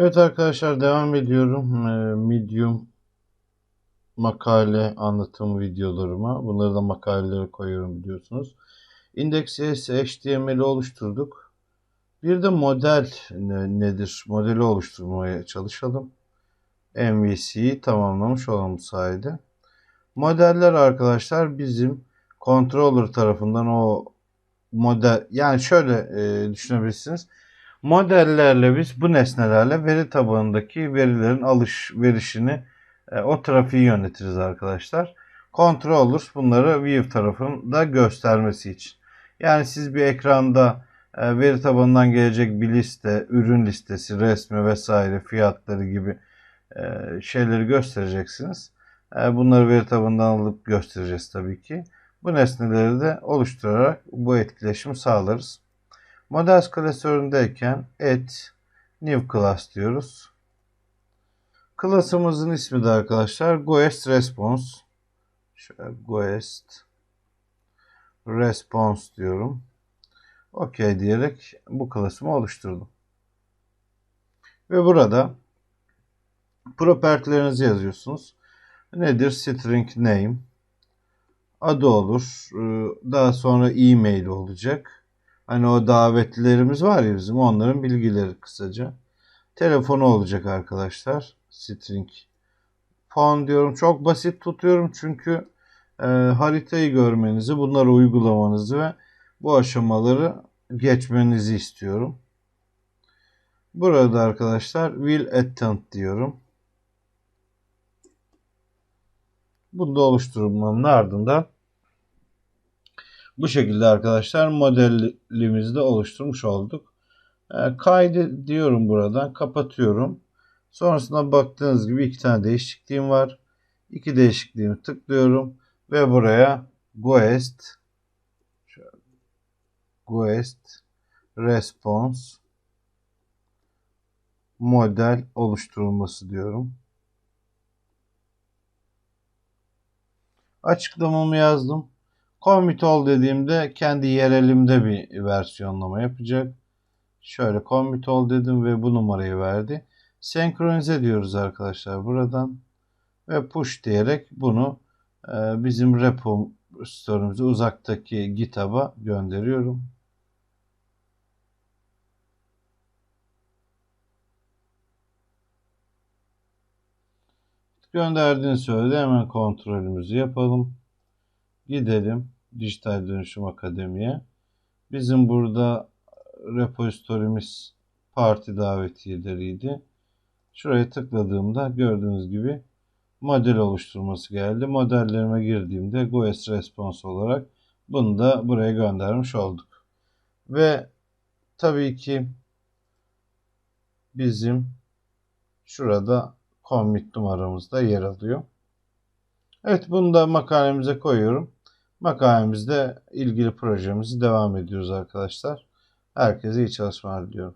Evet arkadaşlar devam ediyorum. Ee, Medium makale anlatım videolarıma. Bunları da makalelere koyuyorum biliyorsunuz. Index.js HTML'i oluşturduk. Bir de model ne- nedir? Modeli oluşturmaya çalışalım. MVC'yi tamamlamış olalım bu sayede. Modeller arkadaşlar bizim controller tarafından o model yani şöyle e, düşünebilirsiniz. Modellerle biz bu nesnelerle veri tabanındaki verilerin alışverişini e, o trafiği yönetiriz arkadaşlar. Controllers bunları view tarafında göstermesi için. Yani siz bir ekranda e, veri tabanından gelecek bir liste, ürün listesi, resmi vesaire fiyatları gibi e, şeyleri göstereceksiniz. E, bunları veri tabanından alıp göstereceğiz tabii ki. Bu nesneleri de oluşturarak bu etkileşimi sağlarız. Models klasöründeyken add new class diyoruz. Klasımızın ismi de arkadaşlar Goest Response. Şöyle Goest Response diyorum. OK diyerek bu klasımı oluşturdum. Ve burada propertilerinizi yazıyorsunuz. Nedir? String name. Adı olur. Daha sonra e-mail olacak. Hani o davetlilerimiz var ya bizim onların bilgileri kısaca. Telefonu olacak arkadaşlar. String phone diyorum. Çok basit tutuyorum çünkü e, haritayı görmenizi, bunları uygulamanızı ve bu aşamaları geçmenizi istiyorum. Burada arkadaşlar will attend diyorum. Bunu da oluşturmanın ardından bu şekilde arkadaşlar modelimizi de oluşturmuş olduk. E, kaydı diyorum buradan. Kapatıyorum. Sonrasında baktığınız gibi iki tane değişikliğim var. İki değişikliğimi tıklıyorum. Ve buraya Goest Goest Response model oluşturulması diyorum. Açıklamamı yazdım. Commit all dediğimde kendi yerelimde bir versiyonlama yapacak. Şöyle commit all dedim ve bu numarayı verdi. Senkronize diyoruz arkadaşlar buradan. Ve push diyerek bunu e, bizim repo store'umuza uzaktaki GitHub'a gönderiyorum. Gönderdiğini söyledi. Hemen kontrolümüzü yapalım. Gidelim Dijital Dönüşüm Akademi'ye. Bizim burada repozitorimiz parti davetiyeleriydi. Şuraya tıkladığımda gördüğünüz gibi model oluşturması geldi. Modellerime girdiğimde GoS Response olarak bunu da buraya göndermiş olduk. Ve tabii ki bizim şurada commit numaramızda yer alıyor. Evet bunu da makalemize koyuyorum. Makalemizde ilgili projemizi devam ediyoruz arkadaşlar. Herkese iyi çalışmalar diliyorum.